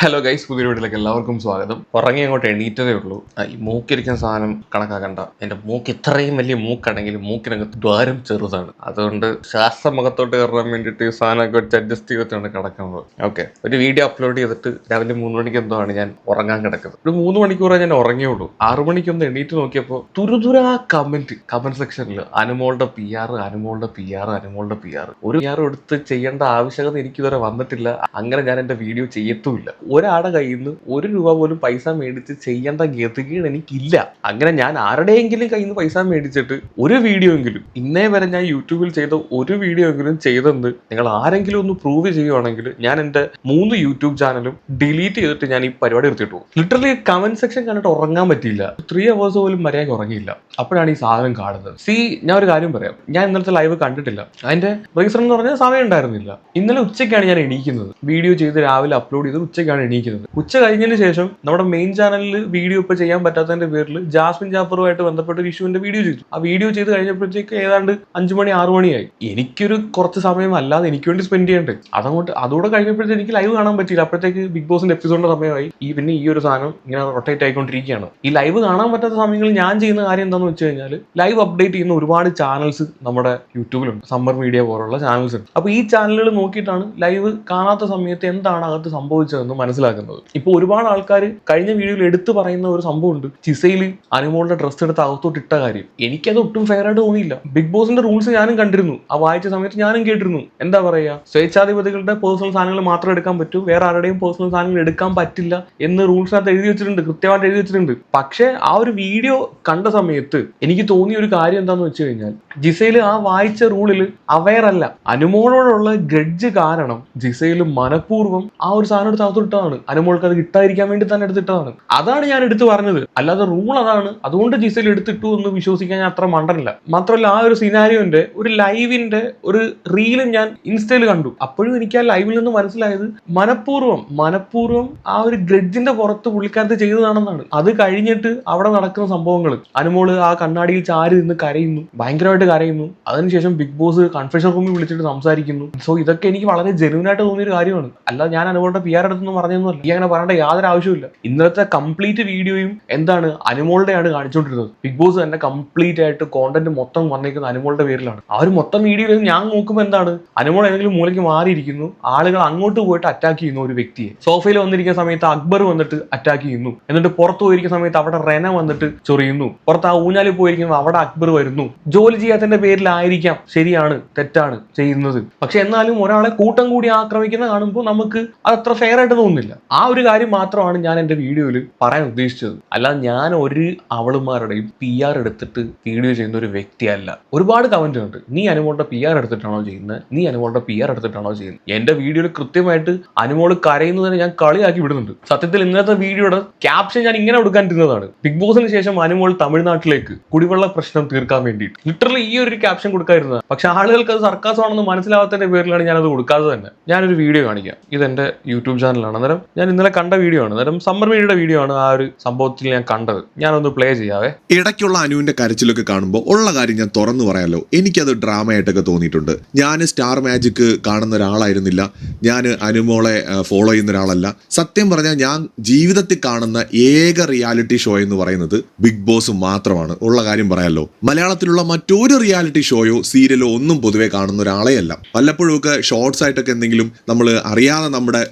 Hello guys പുതിയ വീട്ടിലേക്ക് എല്ലാവർക്കും സ്വാഗതം. ഉറങ്ങി അങ്ങോട്ട് എണീറ്റതേ ഉള്ളൂ. ഈ മൂക്കിരിക്കുന്ന സാധനം കണക്കാക്കണ്ട. എന്റെ മൂക്ക് ഇത്രയും വലിയ മൂക്കാണെങ്കിൽ മൂക്കിനകത്ത് ദ്വാരം ചെറുതാണ്. അതുകൊണ്ട് ശ്വാസമുഖത്തോട്ട് കയറാൻ വേണ്ടിട്ട് ഈ സാധനമൊക്കെ വെച്ച് അഡ്ജസ്റ്റ് ചെയ്തിട്ടാണ് കിടക്കുന്നത്. ഓക്കെ ഒരു വീഡിയോ അപ്ലോഡ് ചെയ്തിട്ട് രാവിലെ മൂന്ന് മണിക്ക് എന്തോ ആണ് ഞാൻ ഉറങ്ങാൻ കിടക്കുന്നത്. ഒരു മൂന്ന് മണിക്കൂറേ ഞാൻ ഉറങ്ങിയുള്ളൂ. ആറു മണിക്കൊന്ന് എണീറ്റ് നോക്കിയപ്പോൾ തുരുതുരാ കമന്റ് കമന്റ് സെക്ഷനിൽ അനുമോളുടെ പി ആർ അനുമോളുടെ പി ആർ അനുമോളുടെ പി ആർ ഒരു പി ആർ എടുത്ത് ചെയ്യേണ്ട ആവശ്യകത എനിക്ക് ഇതുവരെ വന്നിട്ടില്ല. അങ്ങനെ ഞാൻ എന്റെ വീഡിയോ ചെയ്യത്തുമില്ല. ഒരാളുടെ കയ്യിൽ നിന്ന് ഒരു രൂപ പോലും പൈസ മേടിച്ച് ചെയ്യേണ്ട ഗതികേട് എനിക്കില്ല. അങ്ങനെ ഞാൻ ആരുടെയെങ്കിലും കയ്യിൽ നിന്ന് പൈസ മേടിച്ചിട്ട് ഒരു വീഡിയോ എങ്കിലും ഇന്നേ വരെ ഞാൻ യൂട്യൂബിൽ ചെയ്ത ഒരു വീഡിയോ എങ്കിലും ചെയ്തെന്ന് നിങ്ങൾ ആരെങ്കിലും ഒന്ന് പ്രൂവ് ചെയ്യുവാണെങ്കിൽ ഞാൻ എന്റെ മൂന്ന് യൂട്യൂബ് ചാനലും ഡിലീറ്റ് ചെയ്തിട്ട് ഞാൻ ഈ പരിപാടി എടുത്തിട്ടു ലിറ്ററലി കമന്റ് സെക്ഷൻ കണ്ടിട്ട് ഉറങ്ങാൻ പറ്റിയില്ല. ത്രീ അവേഴ്സ് പോലും മര്യാദയ്ക്ക് ഉറങ്ങിയില്ല. അപ്പോഴാണ് ഈ സാധനം കാണുന്നത്. സി ഞാൻ ഒരു കാര്യം പറയാം. ഞാൻ ഇന്നലത്തെ ലൈവ് കണ്ടിട്ടില്ല. അതിന്റെ റീസൺ എന്ന് പറഞ്ഞാൽ സമയം ഉണ്ടായിരുന്നില്ല. ഇന്നലെ ഉച്ചയ്ക്കാണ് ഞാൻ എണീക്കുന്നത്. വീഡിയോ ചെയ്ത് രാവിലെ അപ്ലോഡ് ചെയ്ത് ഉച്ചയ്ക്കാണ് എണീക്കുന്നത്. ഉച്ച കഴിഞ്ഞതിന് ശേഷം നമ്മുടെ മെയിൻ ചാനലിൽ വീഡിയോ ഇപ്പോൾ ചെയ്യാൻ പറ്റാത്തതിന്റെ പേരിൽ ജാസ്മിൻ ജാഫറുമായിട്ട് ബന്ധപ്പെട്ട ഒരു ഇഷ്യൂവിന്റെ വീഡിയോ ചെയ്തു. ആ വീഡിയോ ചെയ്ത് കഴിഞ്ഞപ്പോഴത്തേക്ക് ഏതാണ്ട് അഞ്ചു മണി ആറു മണിയായി. എനിക്കൊരു കുറച്ച് സമയം അല്ലാതെ എനിക്ക് വേണ്ടി സ്പെൻഡ് ചെയ്യണ്ടേ? അതങ്ങോട്ട് അതുകൂടെ കഴിഞ്ഞപ്പോഴത്തേക്ക് എനിക്ക് ലൈവ് കാണാൻ പറ്റിയില്ല. അപ്പോഴത്തേക്ക് ബിഗ് ബോസിന്റെ എപ്പിസോഡിന്റെ സമയമായി. ഈ പിന്നെ ഈ ഒരു സാധനം ഇങ്ങനെ റൊട്ടേറ്റ് ആയിക്കൊണ്ടിരിക്കുകയാണ്. ഈ ലൈവ് കാണാൻ പറ്റാത്ത സമയങ്ങളിൽ ഞാൻ ചെയ്യുന്ന കാര്യം എന്താണെന്ന് വെച്ച് കഴിഞ്ഞാൽ ലൈവ് അപ്ഡേറ്റ് ചെയ്യുന്ന ഒരുപാട് ചാനൽസ് നമ്മുടെ യൂട്യൂബിലുണ്ട് സമ്മർ മീഡിയ പോലുള്ള ചാനൽസ് ഉണ്ട് അപ്പോൾ ഈ ചാനലുകൾ നോക്കിയിട്ടാണ് ലൈവ് കാണാത്ത സമയത്ത് എന്താണ് അകത്ത് സംഭവിച്ചതെന്ന് മനസ്സിലാക്കുന്നത്. ഇപ്പോൾ ഒരുപാട് ആൾക്കാർ കഴിഞ്ഞ വീഡിയോയിൽ എടുത്തു പറയുന്ന ഒരു സംഭവം ഉണ്ട് ചിസയിൽ അനുമോളുടെ ഡ്രസ്സ് എടുത്ത് അകത്തോട്ട് ഇട്ട കാര്യം. എനിക്കത് ഒട്ടും ഫെയർ ആയിട്ട് തോന്നിയില്ല. ബിഗ് ബോസിന്റെ റൂൾസ് ഞാനും കണ്ടിരുന്നു. ആ വായിച്ച സമയത്ത് ഞാനും കേട്ടിരുന്നു. എന്താ പറയാ? സ്വേച്ഛാധിപതികളുടെ പേഴ്സണൽ സാധനങ്ങൾ മാത്രം എടുക്കാൻ പറ്റൂ. വേറെ ആരുടെയും പേഴ്സണൽ സാധനങ്ങൾ എടുക്കാൻ പറ്റില്ല എന്ന് റൂൾസിനകത്ത് എഴുതി വെച്ചിട്ടുണ്ട്. കൃത്യമായിട്ട് എഴുതി വെച്ചിട്ടുണ്ട്. പക്ഷേ ആ ഒരു വീഡിയോ കണ്ട സമയത്ത് എനിക്ക് തോന്നിയ ഒരു കാര്യം എന്താന്ന് വെച്ച് കഴിഞ്ഞാൽ ജിസയിൽ ആ വായിച്ച റൂളിൽ അവയർ അല്ല. അനുമോളോടുള്ള ഗഡ്ജ് കാരണം ജിസയിൽ മനഃപൂർവം ആ ഒരു സാധനം എടുത്ത് അകത്തിട്ടതാണ് അനുമോൾക്ക് അത് കിട്ടാതിരിക്കാൻ വേണ്ടി തന്നെ എടുത്തിട്ടതാണ്. അതാണ് ഞാൻ എടുത്തു പറഞ്ഞത്. അല്ലാതെ റൂൾ അതാണ്. അതുകൊണ്ട് ജിസയിൽ എടുത്തിട്ടു എന്ന് വിശ്വസിക്കാൻ ഞാൻ അത്ര മണ്ടനില്ല. മാത്രമല്ല ആ ഒരു സിനാരിയോന്റെ ഒരു ലൈവിന്റെ ഒരു റീലും ഞാൻ ഇൻസ്റ്റയിൽ കണ്ടു. അപ്പോഴും എനിക്ക് ആ ലൈവിൽ നിന്ന് മനസ്സിലായത് മനഃപൂർവം മനഃപൂർവം ആ ഒരു ഗ്രഡ്ജിന്റെ പുറത്ത് പുള്ളിക്കാരത്ത് ചെയ്തതാണെന്നാണ്. അത് കഴിഞ്ഞിട്ട് അവിടെ നടക്കുന്ന സംഭവങ്ങൾ അനുമോൾ ആ കണ്ണാടിയിൽ ചാരി നിന്ന് കരയുന്നു. ഭയങ്കരമായിട്ട് കരയുന്നു. അതിനുശേഷം ബിഗ് ബോസ് കൺഫെഷൻ റൂമിൽ വിളിച്ചിട്ട് സംസാരിക്കുന്നു. സോ ഇതൊക്കെ എനിക്ക് വളരെ ജെനുവിനായിട്ട് തോന്നിയ ഒരു കാര്യമാണ്. അല്ലാതെ ഞാൻ അനുമോളുടെ പി ആർ എടുത്തൊന്നും പറഞ്ഞൊന്നുമല്ല. ഈ അങ്ങനെ പറയേണ്ട യാതൊരു ആവശ്യമില്ല ഇന്നത്തെ കംപ്ലീറ്റ് വീഡിയോയും എന്താണ് അനുമോളുടെയാണ് കാണിച്ചുകൊണ്ടിരുന്നത്. ബിഗ് ബോസ് തന്നെ കംപ്ലീറ്റ് ആയിട്ട് കോണ്ടന്റ് മൊത്തം വന്നേക്കുന്നത് അനുമോളുടെ പേരിലാണ്. ആ ഒരു മൊത്തം വീഡിയോയിൽ ഞാൻ നോക്കുമ്പോൾ എന്താണ്? അനുമോൾ ഏതെങ്കിലും മൂലയ്ക്ക് മാറിയിരിക്കുന്നു. ആളുകൾ അങ്ങോട്ട് പോയിട്ട് അറ്റാക്ക് ചെയ്യുന്നു ഒരു വ്യക്തിയെ. സോഫയിൽ വന്നിരിക്കുന്ന സമയത്ത് അക്ബർ വന്നിട്ട് അറ്റാക്ക് ചെയ്യുന്നു. എന്നിട്ട് പുറത്ത് പോയിരിക്കുന്ന സമയത്ത് അവിടെ റെന വന്നിട്ട് ചൊറിയുന്നു. പുറത്ത് ആ ഊഞ്ഞാലിൽ പോയിരിക്കുമ്പോൾ അവിടെ അക്ബർ വരുന്നു. ജോലി ചെയ്യാത്തതിന്റെ പേരിലായിരിക്കാം ശരിയാണ് തെറ്റാണ് ചെയ്യുന്നത്. പക്ഷെ എന്നാലും ഒരാളെ കൂട്ടം കൂടി ആക്രമിക്കുന്ന കാണുമ്പോൾ നമുക്ക് അത് അത്ര ഫെയർ ആയിട്ട് തോന്നുന്നില്ല. ആ ഒരു കാര്യം മാത്രമാണ് ഞാൻ എന്റെ വീഡിയോയിൽ പറയാൻ ഉദ്ദേശിച്ചത്. അല്ലാതെ ഞാൻ ഒരു അവളുമാരുടെയും പി ആർ എടുത്തിട്ട് വീഡിയോ ചെയ്യുന്ന ഒരു വ്യക്തിയല്ല. ഒരുപാട് കമന്റ് ഉണ്ട്. നീ അനുമോളുടെ പി ആർ എടുത്തിട്ടാണോ ചെയ്യുന്നത്? നീ അനുമോളുടെ പി ആർ എടുത്തിട്ടാണോ ചെയ്യുന്നത്? എന്റെ വീഡിയോയിൽ കൃത്യമായിട്ട് അനുമോൾ കരയുന്നതിനെ ഞാൻ കളിയാക്കി വിടുന്നുണ്ട്. സത്യത്തിൽ ഇന്നത്തെ വീഡിയോയുടെ ക്യാപ്ഷൻ ഞാൻ ഇങ്ങനെ കൊടുക്കാൻ കൊടുക്കാനിരുന്നതാണ് ബിഗ് ബോസിന് ശേഷം അനുമോൾ തമിഴ്നാട്ടിലേക്ക് കുടിവെള്ള പ്രശ്നം തീർക്കാൻ വേണ്ടിയിട്ട്. ലിറ്ററലി ഈ ഒരു ക്യാപ്ഷൻ കൊടുക്കാതിരുന്നത് പക്ഷെ ആളുകൾക്ക് അത് സർക്കാസമാണെന്ന് മനസ്സിലാവാത്തതിന്റെ പേരിലാണ് ഞാനത് കൊടുക്കാതെ തന്നെ. ഞാനൊരു വീഡിയോ കാണിക്കാം. ഇത് എന്റെ യൂട്യൂബ് ചാനലാണ് അന്നേരം ഞാൻ ഇന്നലെ കണ്ട വീഡിയോ ആണ്. അന്നേരം സമ്മർ മീഡിയയുടെ വീഡിയോ ആണ് ആ ഒരു സംഭവത്തിൽ ഞാൻ കണ്ടത്. ഞാനൊന്ന് പ്ലേ ചെയ്യാവേ. ഇടയ്ക്കുള്ള അനുവിന്റെ കരച്ചിലൊക്കെ കാണുമ്പോൾ ഉള്ള കാര്യം ഞാൻ തുറന്നു പറയാലോ. എനിക്കത് ഡ്രാമയായിട്ടൊക്കെ തോന്നിയിട്ടുണ്ട്. ഞാൻ സ്റ്റാർ മാജിക് കാണുന്ന ഒരാളായിരുന്നില്ല. ഞാൻ അനുമോളെ ഫോളോ ചെയ്യുന്ന ഒരാളല്ല. സത്യം പറഞ്ഞാൽ ഞാൻ ജീവിതത്തിൽ കാണുന്ന ഏക റിയാലിറ്റി ഷോ എന്ന് പറയുന്നത് ബിഗ് ബോസ് മാത്രമാണ്. ഉള്ള കാര്യം പറയാലോ. മലയാളത്തിലുള്ള മറ്റൊരു റിയാലിറ്റി ഷോയോ സീരിയലോ ഒന്നും പൊതുവെ കാണുന്ന ഒരാളെയല്ല. വല്ലപ്പോഴും ഒക്കെ ഷോർട്സ് ആയിട്ടൊക്കെ എന്തെങ്കിലും നമ്മൾ അറിയാതെ നമ്മുടെ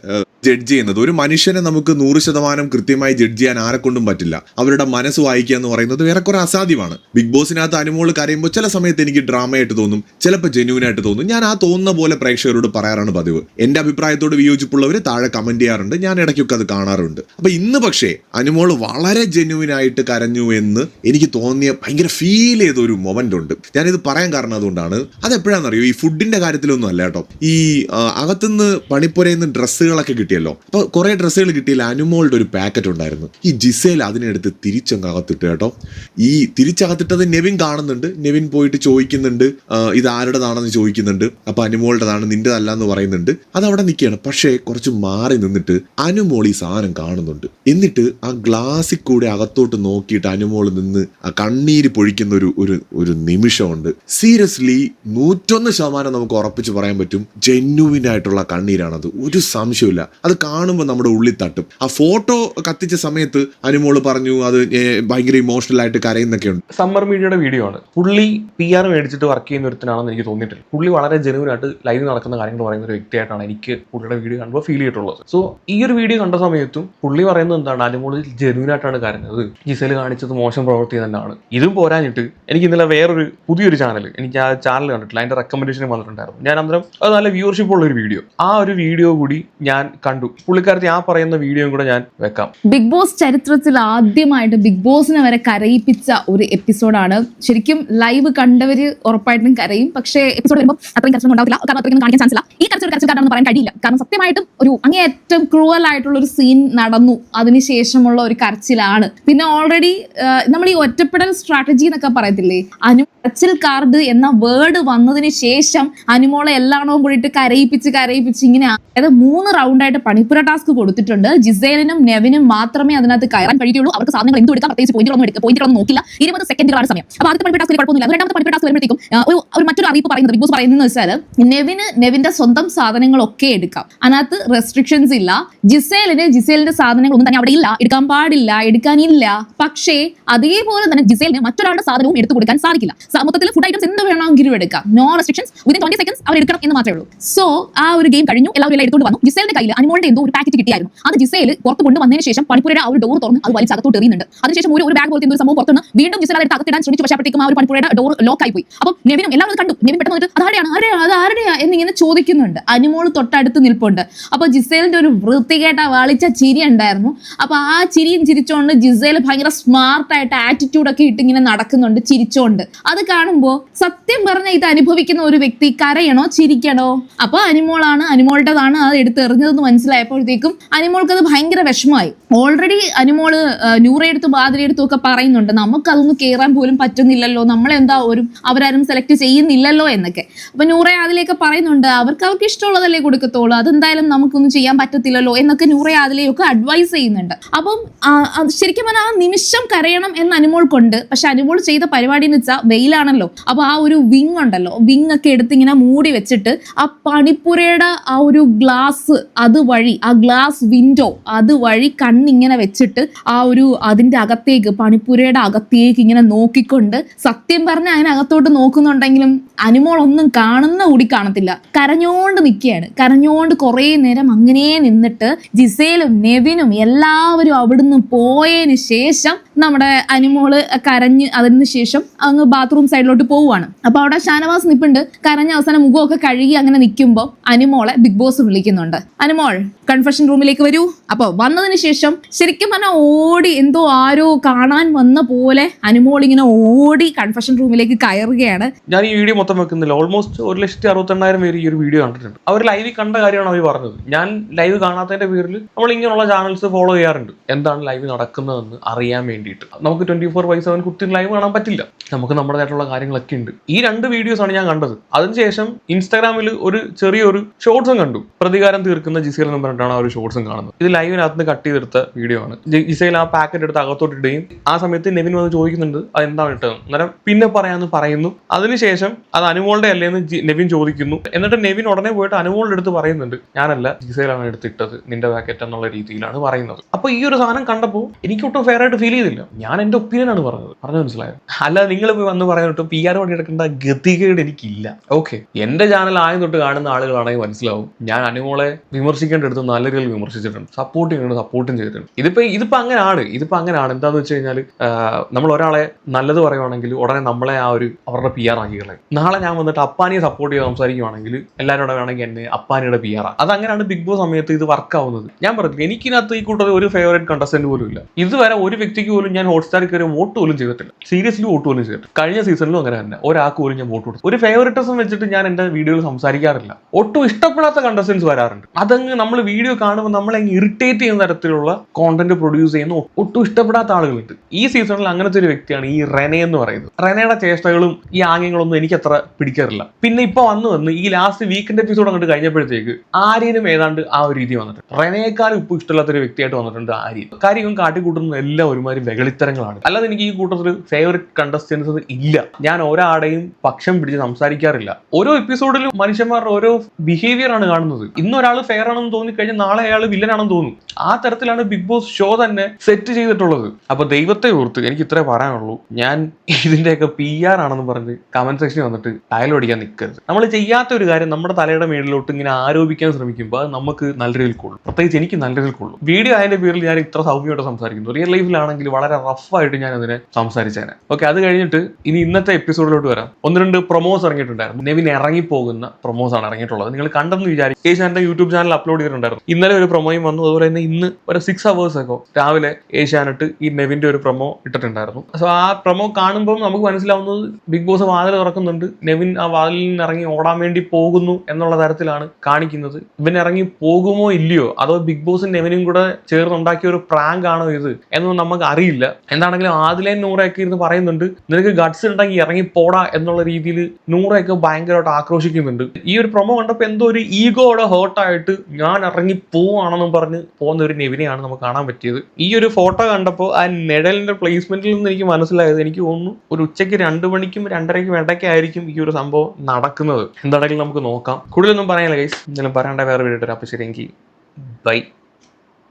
ജഡ്ജ് ചെയ്യുന്നത്. ഒരു മനുഷ്യനെ നമുക്ക് നൂറ് ശതമാനം കൃത്യമായി ജഡ്ജ് ചെയ്യാൻ ആരെക്കൊണ്ടും പറ്റില്ല. അവരുടെ മനസ്സ് വായിക്കുക എന്ന് പറയുന്നത് ഏറെക്കുറെ അസാധ്യമാണ്. ബിഗ് ബോസിനകത്ത് അനുമോൾ കരയുമ്പോൾ ചില സമയത്ത് എനിക്ക് ഡ്രാമയായിട്ട് തോന്നും ചിലപ്പോൾ ജെന്യൂൻ ആയിട്ട് തോന്നും. ഞാൻ ആ തോന്നുന്ന പോലെ പ്രേക്ഷകരോട് പറയാറാണ് പതിവ്. എന്റെ അഭിപ്രായത്തോട് വിയോജിപ്പുള്ളവർ താഴെ കമന്റ് ചെയ്യാറുണ്ട്. ഞാൻ ഇടയ്ക്കൊക്കെ അത് കാണാറുണ്ട്. അപ്പൊ ഇന്ന് പക്ഷേ അനുമോൾ വളരെ ജെന്യൂൻ ആയിട്ട് കരഞ്ഞു എന്ന് എനിക്ക് തോന്നിയ ഭയങ്കര ഫീൽ ചെയ്ത ഒരു മൊമെന്റ് ഉണ്ട്. ഞാനിത് പറയാൻ കാരണം അതുകൊണ്ടാണ്. അത് എപ്പോഴാണെന്നറിയോ ഈ ഫുഡിന്റെ കാര്യത്തിലൊന്നും അല്ല കേട്ടോ. ഈ അകത്തുനിന്ന് പണിപ്പുരയിൽ നിന്ന് ഡ്രസ്സുകളൊക്കെ കിട്ടിയല്ലോ. അപ്പൊ കുറെ ഡ്രസ്സുകൾ കിട്ടിയില്ല. അനുമോളുടെ ഒരു പാക്കറ്റ് ഉണ്ടായിരുന്നു. ഈ ജിസേൽ അതിനെടുത്ത് തിരിച്ചങ്ങ് അകത്തിട്ട് കേട്ടോ. ഈ തിരിച്ചകത്തിട്ടത് നെവിൻ കാണുന്നുണ്ട്. നെവിൻ പോയിട്ട് ചോദിക്കുന്നുണ്ട് ഇത് ആരുടേതാണെന്ന് ചോദിക്കുന്നുണ്ട്. അപ്പോൾ അനുമോളുടേതാണ് നിന്റേതല്ല എന്ന് പറയുന്നുണ്ട്. അത് അവിടെ നിൽക്കുകയാണ്. പക്ഷേ കുറച്ച് മാറി നിന്നിട്ട് അനുമോൾ ഈ സാധനം കാണുന്നുണ്ട്. എന്നിട്ട് ആ ഗ്ലാസ്സിൽ കൂടെ അകത്തോട്ട് നോക്കിയിട്ട് അനുമോൾ നിന്ന് ആ കണ്ണീര് പൊഴിക്കുന്ന ഒരു ഒരു ഒരു നിമിഷമുണ്ട്. സീരിയസ്ലി നൂറ്റൊന്ന് ശതമാനം നമുക്ക് ഉറപ്പിച്ച് പറയാൻ പറ്റും. ജെന്യുവിൻ ആയിട്ടുള്ള കണ്ണീരാണത്. ഒരു സംശയമില്ല അത് കാണുമ്പോൾ നമ്മുടെ ഉള്ളിൽ തട്ടും. ആ ഫോട്ടോ കത്തിച്ച സമയത്ത് അനുമോൾ പറഞ്ഞു അത് ഭയങ്കര ഇമോഷണൽ ആയിട്ട് കരയുന്നൊക്കെ ഉണ്ട് സമ്മർ മീഡിയയുടെ വീഡിയോ ആണ്. പുള്ളി പി ആർ മേടിച്ചിട്ട് വർക്ക് ചെയ്യുന്ന ഒരുത്തനാണെന്ന് എനിക്ക് തോന്നിയിട്ടില്ല. പുള്ളി വളരെ ജെനുവൻ ആയിട്ട് ലൈവ് നടക്കുന്ന കാര്യങ്ങൾ പറയുന്ന ഒരു വ്യക്തിയായിട്ടാണ് എനിക്ക് പുള്ളിയുടെ വീഡിയോ കാണുമ്പോൾ ഫീൽ ചെയ്തിട്ടുള്ളത്. സോ ഈ ഒരു വീഡിയോ കണ്ട സമയത്തും പുള്ളി പറയുന്നത് എന്താണ്? അനുമോൾ ജെനുവൻ ആയിട്ടാണ് കരഞ്ഞത് ജിസേൽ കാണിച്ചത് മോശം പ്രവൃത്തി തന്നെയാണ്. ഇതും പോരാഞ്ഞിട്ട് എനിക്ക് ഇന്നലെ വേറൊരു പുതിയൊരു ചാനൽ എനിക്ക് ആ ചാനൽ കണ്ടിട്ടില്ല. അതിന്റെ റെക്കമെൻഡേഷൻ വന്നിട്ടുണ്ടായിരുന്നു. ഞാൻ അന്നേരം അത് നല്ല വ്യൂവർഷിപ്പ് ഉള്ള ഒരു വീഡിയോ ആ ഒരു വീഡിയോ കൂടി ഞാൻ കണ്ടു. പുള്ളിക്കാരത്തി ആ പറയുന്ന വീഡിയോയും കൂടെ ഞാൻ വെക്കാം. ബിഗ് ബോസ് ചരിത്രത്തിൽ ആദ്യമായിട്ട് ബിഗ് ബോസിനെ വരെ കരയിപ്പിച്ച ഒരു എപ്പിസോഡാണ് ശരിക്കും ലൈവ് കണ്ടവര് ഉറപ്പായിട്ടും കരയും. പക്ഷേ എപ്പിസോഡ് വരുമ്പോൾ കാരണം കാണിക്കാൻ പറയാൻ കഴിയില്ല. കാരണം സത്യമായിട്ടും ഒരു അങ്ങേയറ്റം ക്രൂവൽ ആയിട്ടുള്ള ഒരു സീൻ നടന്നു. അതിനുശേഷമുള്ള ഒരു കരച്ചിലാണ്. പിന്നെ ഓൾറെഡി നമ്മൾ ഈ ഒറ്റപ്പെടൽ സ്ട്രാറ്റജി എന്നൊക്കെ പറയത്തില്ലേ? അനു കരച്ചിൽ കാർഡ് എന്ന വേർഡ് വന്നതിന് ശേഷം അനുമോളെ എല്ലാണവും കൂടിയിട്ട് കരയിപ്പിച്ച് കരയിപ്പിച്ച് ഇങ്ങനെ അതായത് മൂന്ന് റൗണ്ടായിട്ട് പണിപ്പുര ടാസ്ക് കൊടുത്തിട്ടുണ്ട്. ജിസേലിനും നെവിനും മാത്രമേ അതിനകത്ത് കയറാൻ കഴിയുള്ളൂ അവർക്ക് സാധനങ്ങൾ എന്ത് എടുക്കാം. പ്രത്യേകിച്ച് പോയിന്റുകളൊന്നും എടുക്കുക പോയിന്റുകളൊന്നും നോക്കില്ല. ഇരുപത് സെക്കൻഡുകളാണ് സമയം. അപ്പോൾ ആദ്യത്തെ പണിപ്പുര ടാസ്കിൽ കുഴപ്പമൊന്നുമില്ല. രണ്ടാമത്തെ പണിപ്പുര ടാസ്ക് വരുമ്പോഴത്തേക്കും ഒരു മറ്റൊരു അറിയിപ്പ് പറയുന്നത് ബിഗ് ബോസ് പറയുന്നത് വെച്ചാൽ നെവിന് നെവിന്റെ സ്വന്തം സാധനങ്ങളൊക്കെ എടുക്കാം. അതിനകത്ത് റെസ്ട്രിക്ഷൻസ് ഇല്ല. ജിസേലിന് ജിസേലിന്റെ സാധനങ്ങളൊന്നും തന്നെ അവിടെ ഇല്ല. എടുക്കാൻ പാടില്ല എടുക്കാനില്ല പക്ഷേ അതേപോലെ തന്നെ ജിസേലിന് മറ്റൊരാളുടെ സാധനവും എടുത്തു കൊടുക്കാൻ സാധിക്കില്ല. മൊത്തത്തിൽ ഫുഡ് ഐറ്റംസ് എന്ത് വേണമെങ്കിലും എടുക്കാം. No restrictions within twenty seconds അവർ എടുക്കണം എന്ന് മാത്രമേ ഉള്ളൂ. സോ ആ ഒരു ഗെയിം കഴിഞ്ഞു. എല്ലാവരും എല്ലാം എടുത്തുകൊണ്ട് വന്നു. ജിസേലിന്റെ കയ്യിൽ അനുമോളുടെ എന്തോ ഒരു പാക്കറ്റ് കിട്ടിയായിരുന്നു. അത് ജിസയിൽ പുറത്ത് കൊണ്ടുവന്നതിന് ശേഷം പണിപ്പുരയുടെ ആ ഒരു ഡോർ തുറന്ന് അത് വലിച്ചകത്തോട്ട് എറിയുന്നുണ്ട്. അതിനുശേഷം ഒരു ഒരു ബാഗ് പോലത്തെ ഒരു സംഭവം പുറത്തുനിന്ന് വീണ്ടും ജിസേൽ അത് അകത്തിടാൻ ശ്രമിച്ചു. പക്ഷേ അപ്പോഴത്തേക്കും ആ ഒരു പണിപ്പുരയുടെ ഡോർ ലോക്ക് ആയി പോയി. അപ്പം നെവിനും എല്ലാവരും കണ്ടു. നെവിൻ പെട്ടെന്ന് വന്നിട്ട് അതാരെയാണ് ആരെയാണ് ആരുടെയാ? എന്നിങ്ങനെ ചോദിക്കുന്നുണ്ട്. അനുമോൾ തൊട്ടടുത്ത് നിൽപ്പുണ്ട്. അപ്പൊ ജിസേലിന്റെ ഒരു വൃത്തികേട്ട വളിച്ച ചിരി ഉണ്ടായിരുന്നു. അപ്പൊ ആ ചിരിയും ചിരിച്ചുകൊണ്ട് ജിസേൽ ഭയങ്കര സ്മാർട്ടായിട്ട് ആറ്റിറ്റ്യൂഡ് ഒക്കെ ഇട്ട് ഇങ്ങനെ നടക്കുന്നുണ്ട് ചിരിച്ചോണ്ട്. അത് കാണുമ്പോൾ സത്യം പറഞ്ഞ ഇത് അനുഭവിക്കുന്ന ഒരു വ്യക്തി കരയണോ ചിരിക്കണോ? അപ്പൊ അനുമോളാണ് അനുമോളുടേതാണ് അത് എടുത്ത് എറിഞ്ഞതെന്ന് മനസ്സിലായപ്പോഴത്തേക്കും അനിമോൾക്ക് അത് ഭയങ്കര വിഷമമായി. ഓൾറെഡി അനിമോൾ നൂറയെടുത്തും ബാദരയെടുത്തും ഒക്കെ പറയുന്നുണ്ട്. നമുക്ക് അതൊന്നും കയറാൻ പോലും പറ്റുന്നില്ലല്ലോ. നമ്മളെന്താ ഒരു അവരാരും സെലക്ട് ചെയ്യുന്നില്ലല്ലോ എന്നൊക്കെ. അപ്പൊ നൂറ അതിലേക്ക് പറയുന്നുണ്ട് അവർക്ക് അവർക്ക് ഇഷ്ടമുള്ളതല്ലേ കൊടുക്കത്തുള്ളൂ അതെന്തായാലും നമുക്കൊന്നും ചെയ്യാൻ പറ്റത്തില്ലല്ലോ എന്നൊക്കെ നൂറ അതിലേക്ക് അഡ്വൈസ് ചെയ്യുന്നുണ്ട്. അപ്പം ശരിക്കും പറഞ്ഞാൽ ആ നിമിഷം കരയണം എന്ന് അനുമോൾക്കുണ്ട്. പക്ഷെ അനുമോൾ ചെയ്ത പരിപാടി എന്ന് വെച്ചാൽ വെയിലാണല്ലോ. അപ്പൊ ആ ഒരു വിങ് ഉണ്ടല്ലോ. വിങ് ഒക്കെ എടുത്ത് ഇങ്ങനെ മൂടി വെച്ചിട്ട് ആ പണിപ്പുരയുടെ ആ ഒരു ഗ്ലാസ് അത് വഴി ആ ഗ്ലാസ് വിൻഡോ അത് വഴി കണ്ണിങ്ങനെ വെച്ചിട്ട് ആ ഒരു അതിന്റെ അകത്തേക്ക് പണിപ്പുരയുടെ അകത്തേക്ക് ഇങ്ങനെ നോക്കിക്കൊണ്ട് സത്യം പറഞ്ഞ അതിനകത്തോട്ട് നോക്കുന്നുണ്ടെങ്കിലും അനുമോൾ ഒന്നും കാണുന്ന കൂടി കാണത്തില്ല. കരഞ്ഞോണ്ട് നിൽക്കുകയാണ്. കരഞ്ഞോണ്ട് കുറേ നേരം അങ്ങനെ നിന്നിട്ട് ജിസേലും നെവിനും എല്ലാവരും അവിടുന്ന് പോയതിന് ശേഷം നമ്മുടെ അനുമോൾ കരഞ്ഞ് അതിന് ശേഷം അങ്ങ് ബാത്റൂം സൈഡിലോട്ട് പോവുകയാണ് അപ്പൊ അവിടെ ഷാനവാസ് നിപ്പുണ്ട്. കരഞ്ഞ അവസാനം മുഖമൊക്കെ കഴുകി അങ്ങനെ നിൽക്കുമ്പോൾ അനുമോളെ ബിഗ് ബോസ് വിളിക്കുന്നുണ്ട്. അനിമോൾ കൺഫെഷൻ റൂമിലേക്ക് വരൂ. അപ്പോൾ വന്നതിന് ശേഷം ശരിക്കും പറഞ്ഞാൽ ഓടി എന്തോ ആരോ കാണാൻ വന്ന പോലെ അനിമോൾ ഇങ്ങനെ ഓടി കൺഫെഷൻ റൂമിലേക്ക് കയറുകയാണ്. ഞാൻ ഈ വീഡിയോ മൊത്തം വെക്കുന്നില്ല. ഓൾമോസ്റ്റ് ഒരു ലക്ഷത്തി അറുപത്തെണ്ണായിരം പേര് ഈ ഒരു വീഡിയോ കണ്ടിട്ടുണ്ട്. അവർ ലൈവിൽ കണ്ട കാര്യമാണ് അവർ പറഞ്ഞത്. ഞാൻ ലൈവ് കാണാത്തതിന്റെ പേരിൽ നമ്മൾ ഇങ്ങനെയുള്ള ചാനൽസ് ഫോളോ ചെയ്യാറുണ്ട്. എന്താണ് ലൈവ് നടക്കുന്നതെന്ന് അറിയാൻ വേണ്ടിയിട്ട്. നമുക്ക് ട്വന്റി ഫോർ ബൈ സെവൻ കുത്തി ലൈവ് കാണാൻ പറ്റില്ല. നമുക്ക് നമ്മുടേതായിട്ടുള്ള കാര്യങ്ങളൊക്കെ ഉണ്ട്. ഈ രണ്ട് വീഡിയോസ് ആണ് ഞാൻ കണ്ടത്. അതിനുശേഷം ഇൻസ്റ്റാഗ്രാമിൽ ഒരു ചെറിയൊരു ഷോർട്സും കണ്ടു. പ്രതികാരം തീർക്കുന്ന ജിസേൽ എന്ന് പറഞ്ഞിട്ടാണ് ആ ഒരു ഷോർട്സും കാണുന്നത്. ഇത് ലൈവിനകത്ത് കട്ട് ചെയ്തെടുത്ത വീഡിയോ ആണ്. ജിസേൽ ആ പാക്കറ്റ് എടുത്ത് അകത്തോട്ട് ഇടുകയും ആ സമയത്ത് നെവിൻ വന്ന് ചോദിക്കുന്നുണ്ട് അത് എന്താണ് ഇട്ടത്? അന്നേരം പിന്നെ പറയാന്ന് പറയുന്നു. അതിനുശേഷം അത് അനുമോളുടെ അല്ലേന്ന് നെവിൻ ചോദിക്കുന്നു. എന്നിട്ട് നെവിൻ ഉടനെ പോയിട്ട് അനുമോളുടെ അടുത്ത് പറയുന്നുണ്ട് ഞാനല്ല ജിസേലാണ് എടുത്തിട്ടത് നിന്റെ പാക്കറ്റ് എന്നുള്ള രീതിയിലാണ് പറയുന്നത്. അപ്പൊ ഈ ഒരു സാധനം കണ്ടപ്പോൾ എനിക്ക് ഒട്ടും ഫെയർ ആയിട്ട് ഫീൽ ചെയ്തില്ല. ഞാൻ എന്റെ ഒപ്പീനിയൻ ആണ് പറഞ്ഞത്. പറഞ്ഞു മനസ്സിലായത് അല്ല നിങ്ങൾ പോയി വന്ന് പറയാനിട്ട് പി ആർ പണിയെടുക്കേണ്ട ഗതികേട് എനിക്കില്ല. ഓക്കെ എന്റെ ചാനൽ ആദ്യം തൊട്ട് കാണുന്ന ആളുകളാണെങ്കിൽ മനസ്സിലാവും. ഞാൻ അനുമോളെ വിമർശിക്കേണ്ടടുത്ത് നല്ല രീതിയിൽ വിമർശിച്ചിട്ടുണ്ട്. സപ്പോർട്ട് ചെയ്യുന്നുണ്ട് സപ്പോർട്ടും ചെയ്തിട്ടുണ്ട്. ഇതിപ്പോ ഇതിപ്പോ അങ്ങനെയാണ് ഇതിപ്പോ അങ്ങനെയാണ് എന്താന്ന് വെച്ച് കഴിഞ്ഞാൽ നമ്മൾ ഒരാളെ നല്ലത് പറയുവാണെങ്കിൽ ഉടനെ നമ്മളെ ആ ഒരു അവരുടെ പി ആർ ആക്കി കളയും. നാളെ ഞാൻ വന്നിട്ട് അപ്പാനിയെ സപ്പോർട്ട് ചെയ്ത് സംസാരിക്കുവാണെങ്കിൽ എല്ലാവരും കൂടെ വേണമെങ്കിൽ എന്നെ അപ്പാനിയുടെ പി ആർ അത് അങ്ങനെയാണ് ബിഗ് ബോസ് സമയത്ത് ഇത് വർക്ക് ആവുന്നത്. ഞാൻ പറഞ്ഞു എനിക്കിനകത്ത് ഈ കൂട്ടത്തിൽ ഒരു ഫേവറേറ്റ് കണ്ടസ്റ്റന്റ് പോലും ഇല്ല. ഇതുവരെ ഒരു വ്യക്തിക്ക് പോലും ഞാൻ ഹോട്ട്സ്റ്റാറിൽ കയറി വോട്ട് പോലും ചെയ്തിട്ടില്ല. സീരിയസ്ലി വോട്ട് പോലും ചെയ്തിട്ടില്ല. കഴിഞ്ഞ സീസണിലും അങ്ങനെ തന്നെ. ഒരാൾക്ക് പോലും ഞാൻ വോട്ട് കൊടുത്തു ഒരു ഫേവറേറ്റിസം വെച്ചിട്ട് ഞാൻ എന്റെ വീഡിയോയിൽ സംസാരിക്കാറില്ല. ഒട്ടും ഇഷ്ടപ്പെടാത്ത കണ്ടസ്റ്റൻസ് വരാറുണ്ട്. അതങ്ങ് നമ്മൾ വീഡിയോ കാണുമ്പോൾ നമ്മളെ അങ്ങ് ഇറിറ്റേറ്റ് ചെയ്യുന്ന തരത്തിലുള്ള കോണ്ടന്റ് പ്രൊഡ്യൂസ് ചെയ്യുന്ന ഒട്ടും ഇഷ്ടപ്പെടാത്ത ആളുകളുണ്ട്. ഈ സീസണിൽ അങ്ങനത്തെ ഒരു വ്യക്തിയാണ് ഈ റെനെ എന്ന് പറയുന്നത്. റെനയുടെ ചേഷ്ടകളും ഈ ആംഗ്യങ്ങളൊന്നും എനിക്ക് അത്ര പിടിക്കാറില്ല. പിന്നെ ഇപ്പൊ വന്നു വന്ന് ഈ ലാസ്റ്റ് വീക്കെൻഡ് എപ്പിസോഡ് അങ്ങോട്ട് കഴിഞ്ഞപ്പോഴത്തേക്ക് ആര്യനും ഏതാണ്ട് ആ ഒരു രീതി വന്നിട്ടുണ്ട്. റെനയേക്കാളും ഇപ്പൊ ഇഷ്ടമില്ലാത്ത ഒരു വ്യക്തിയായിട്ട് വന്നിട്ടുണ്ട് ആര്യൻ. കാര്യം കാട്ടിക്കൂട്ടുന്ന എല്ലാം ഒരുമാതിരി നെകളിത്തരങ്ങളാണ് അല്ലാതെ എനിക്ക് ഈ കൂട്ടത്തിൽ ഫേവററ്റ് കണ്ടസ്റ്റൻസ് ഇല്ല. ഞാൻ ഒരാടെയും പക്ഷം പിടിച്ച് സംസാരിക്കാറില്ല. ഓരോ എപ്പിസോഡിലും മനുഷ്യന്മാരുടെ ഓരോ ബിഹേവിയർ ആണ് കാണുന്നത്. ഇന്ന് ഒരാൾ ഫെയർ ആണെന്ന് തോന്നി കഴിഞ്ഞാൽ നാളെ അയാൾ വില്ലനാണെന്ന് തോന്നും. ആ തരത്തിലാണ് ബിഗ് ബോസ് ഷോ തന്നെ സെറ്റ് ചെയ്തിട്ടുള്ളത്. അപ്പൊ ദൈവത്തെ ഓർത്ത് എനിക്ക് ഇത്രേ പറയാനുള്ളൂ. ഞാൻ ഇതിന്റെയൊക്കെ പി ആർ ആണെന്ന് പറഞ്ഞ് കമന്റ് സെക്ഷനിൽ വന്നിട്ട് ഡയലോഗ് അടിക്കാൻ നിൽക്കരുത് നമ്മൾ ചെയ്യാത്ത ഒരു കാര്യം നമ്മുടെ തലയുടെ മേളിലോട്ട് ഇങ്ങനെ ആരോപിക്കാൻ ശ്രമിക്കുമ്പോൾ അത് നമുക്ക് നല്ല രീതിയിൽ കൊള്ളും. പ്രത്യേകിച്ച് എനിക്ക് നല്ല രീതിയിൽ കൊള്ളും. വീഡിയോ അതിന്റെ പേരിൽ ഞാൻ ഇത്ര സൗമ്യമായിട്ട് സംസാരിക്കുന്നു. റിയൽ ലൈഫിലാണെങ്കിൽ വളരെ റഫായിട്ട് ഞാൻ അതിനെ സംസാരിച്ചേനെ. ഓക്കെ അത് കഴിഞ്ഞിട്ട് ഇനി ഇന്നത്തെ എപ്പിസോഡിലോട്ട് വരാം. ഒന്ന് രണ്ട് പ്രൊമോസ് ഇറങ്ങിയിട്ടുണ്ടായിരുന്നു. നെവിൻ ഇറങ്ങിപ്പോകുന്ന പ്രൊമോസ് ആണ് ഇറങ്ങിയിട്ടുള്ളത്. നിങ്ങൾ കണ്ടെന്ന് വിചാരിക്കും ഏഷ്യാന്റെ യൂട്യൂബ് ചാനൽ അപ്ലോഡ് ചെയ്തിട്ടുണ്ടായിരുന്നു. ഇന്നലെ ഒരു പ്രൊമോയും വന്നു. അതുപോലെ തന്നെ ഇന്ന് ഒരു സിക്സ് അവേഴ്സ് ഒക്കെ രാവിലെ ഏഷ്യാനെട്ട് ഈ നെവിന്റെ ഒരു പ്രൊമോ ഇട്ടിട്ടുണ്ടായിരുന്നു. സോ ആ പ്രൊമോ കാണുമ്പോൾ നമുക്ക് മനസ്സിലാവുന്നത് ബിഗ് ബോസ് വാതിൽ തുറക്കുന്നുണ്ട്. നെവിൻ ആ വാതിലിൽ നിന്ന് ഇറങ്ങി ഓടാൻ വേണ്ടി പോകുന്നു എന്നുള്ള തരത്തിലാണ് കാണിക്കുന്നത്. ഇവൻ ഇറങ്ങി പോകുമോ ഇല്ലയോ? അതോ ബിഗ് ബോസും നെവിനും കൂടെ ചേർന്നുണ്ടാക്കിയ ഒരു പ്രാങ്ക് ആണോ ഇത്? എന്ന് നമുക്ക് അറിയില്ല എന്താണെങ്കിലും ആദിലെ നൂറയൊക്കെ ഇരുന്ന് പറയുന്നുണ്ട്. നിനക്ക് ഗഡ്സ് ഉണ്ടെങ്കിൽ ഇറങ്ങി പോടാ എന്നുള്ള രീതിയിൽ നൂറയൊക്കെ ഭയങ്കരമായിട്ട് ആക്രോശിക്കുന്നുണ്ട്. ഈ ഒരു പ്രൊമോ കണ്ടപ്പോൾ എന്തോ ഒരു ഈഗോയുടെ ഹേർട്ടായിട്ട് ഞാൻ ഇറങ്ങി പോവാണെന്നും പറഞ്ഞ് പോകുന്ന ഒരു നെവിനെയാണ് നമുക്ക് കാണാൻ പറ്റിയത്. ഈ ഒരു ഫോട്ടോ കണ്ടപ്പോൾ ആ നിഴലിന്റെ പ്ലേസ്മെന്റിൽ നിന്ന് എനിക്ക് മനസ്സിലായത് എനിക്ക് തോന്നുന്നു ഒരു ഉച്ചയ്ക്ക് രണ്ട് മണിക്കും രണ്ടരയ്ക്കും ഇടയ്ക്കായിരിക്കും ഈ ഒരു സംഭവം നടക്കുന്നത്. എന്താണെങ്കിലും നമുക്ക് നോക്കാം. കൂടുതലൊന്നും പറയാനില്ല ഗൈസ് എന്തെങ്കിലും പറയേണ്ട വേറെ വീഡിയോ അപ്പോൾ ശരി എങ്കിൽ ബൈ